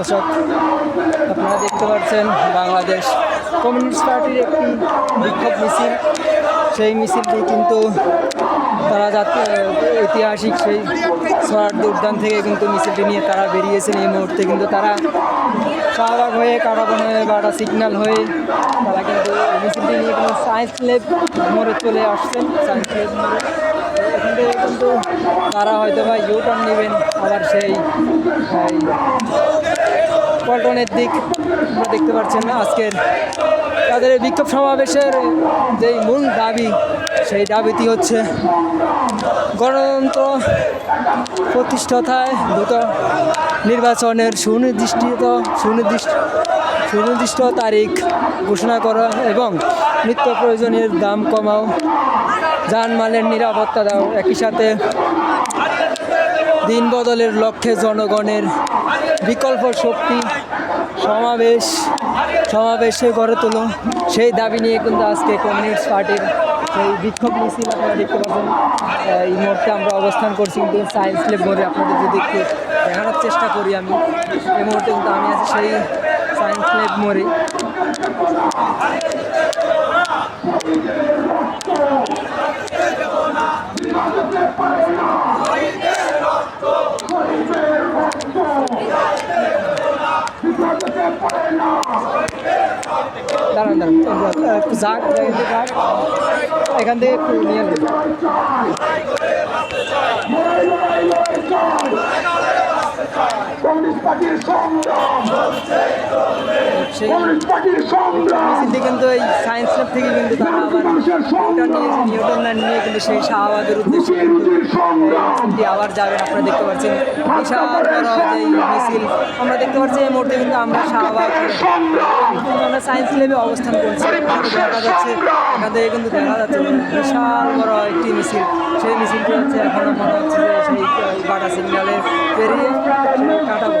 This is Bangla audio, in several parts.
দর্শক, আপনারা দেখতে পাচ্ছেন বাংলাদেশ কমিউনিস্ট পার্টির একটি বিক্ষোভ মিছিল। সেই মিছিলটি কিন্তু তারা যাতে ঐতিহাসিক সেই সোয়ার্দি উদ্যান থেকে কিন্তু মিছিলটি নিয়ে তারা বেরিয়েছেন। এই মুহূর্তে কিন্তু তারা শাহবাগ হয়ে কাটাবন হয়ে বাটা সিগন্যাল হয়ে তারা কিন্তু মিছিলটি নিয়ে কিন্তু সায়েন্স ল্যাব মোড়ে চলে আসছেন। সায়েন্স ল্যাব মোড়ে। এখান থেকে কিন্তু তারা হয়তো বা ইউটার্ন নেবেন। আবার সেই পল্টনের দিক আপনারা দেখতে পাচ্ছেন আজকের তাদের বিক্ষোভ সমাবেশের যেই মূল দাবি, সেই দাবিটি হচ্ছে গণতন্ত্র প্রতিষ্ঠাতায় দ্রুত নির্বাচনের সুনির্দিষ্ট সুনির্দিষ্ট সুনির্দিষ্ট তারিখ ঘোষণা করা এবং নিত্য প্রয়োজনের দাম কমাও, যানমালের নিরাপত্তা দাও, একই সাথে দিন বদলের লক্ষ্যে জনগণের বিকল্প শক্তি, সমাবেশ, সমাবেশে গড়ে তোলো। সেই দাবি নিয়ে কিন্তু আজকে কমিউনিস্ট পার্টির সেই বিক্ষোভ মিছিল আপনারা দেখতে পাচ্ছেন। এই মুহূর্তে আমরা অবস্থান করছি কিন্তু সায়েন্স ল্যাব মোড়ে। আপনাদের যদি একটু দেখানোর চেষ্টা করি আমি, এই মুহূর্তে কিন্তু আমি আছি সেই সায়েন্স ল্যাব মোড়ে। দাঁড়ান দাঁড়ান। এখান থেকে কমিউনিস্ট পার্টির সংগ্রাম। কমিউনিস্ট পার্টির সংগ্রাম। কিন্তু এই সায়েন্স ল্যাব থেকে কিন্তু তারা আবার নিউটন নিয়ে কিন্তু সেই শাহবাগের উদ্দেশ্যে আবার যাবেন আপনারা দেখতে পাচ্ছেন বিশাল বড় যে মিছিল। আমরা দেখতে পাচ্ছি এই মুহূর্তে কিন্তু আমরা শাহবাগ কিন্তু আমরা সায়েন্স ল্যাবে অবস্থান করছি। দেখা যাচ্ছে এখান থেকে কিন্তু দেখা যাচ্ছে বিশাল বড় একটি মিছিল। সেই মিছিলটি হচ্ছে এখনও মনে হচ্ছে যে সেই বাটা সিগন্যালে পেরিয়ে সেই কাটাবো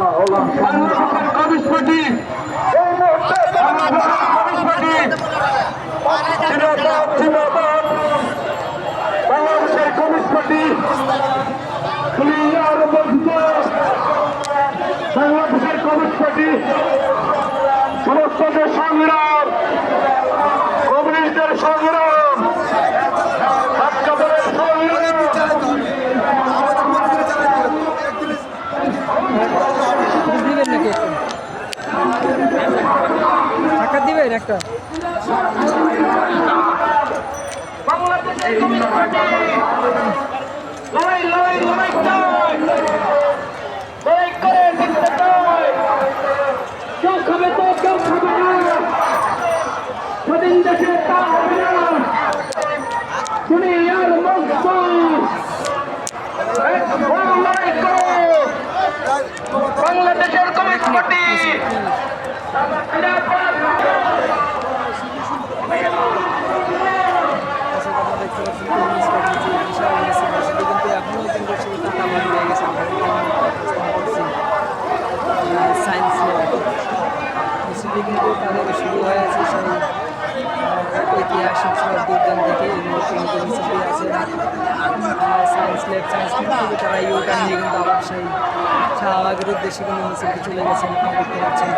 বাংলাদেশের কমিউনিস্ট পার্টি বাংলাদেশের কমিউনিস্ট পার্টি বাংলাদেশের কমিউনিস্ট পার্টি সমস্ত সংগ্রাম হবে না দুনিয়ার মুক্ত এক বড় লড়াই করো বাংলাদেশের কমিউনিস্ট থেকে কিন্তু তাদের শুরু হয়েছে সেই ঐতিহাসিক সব বিজ্ঞান থেকে আছে সায়েন্স ল্যাব সায়েন্স থেকে তারা ইউটার নিয়ে কিন্তু আবার সেই শাহবাগের উদ্দেশ্যে কিন্তু মিছিলটি চলে গেছেন দেখতে পাচ্ছেন।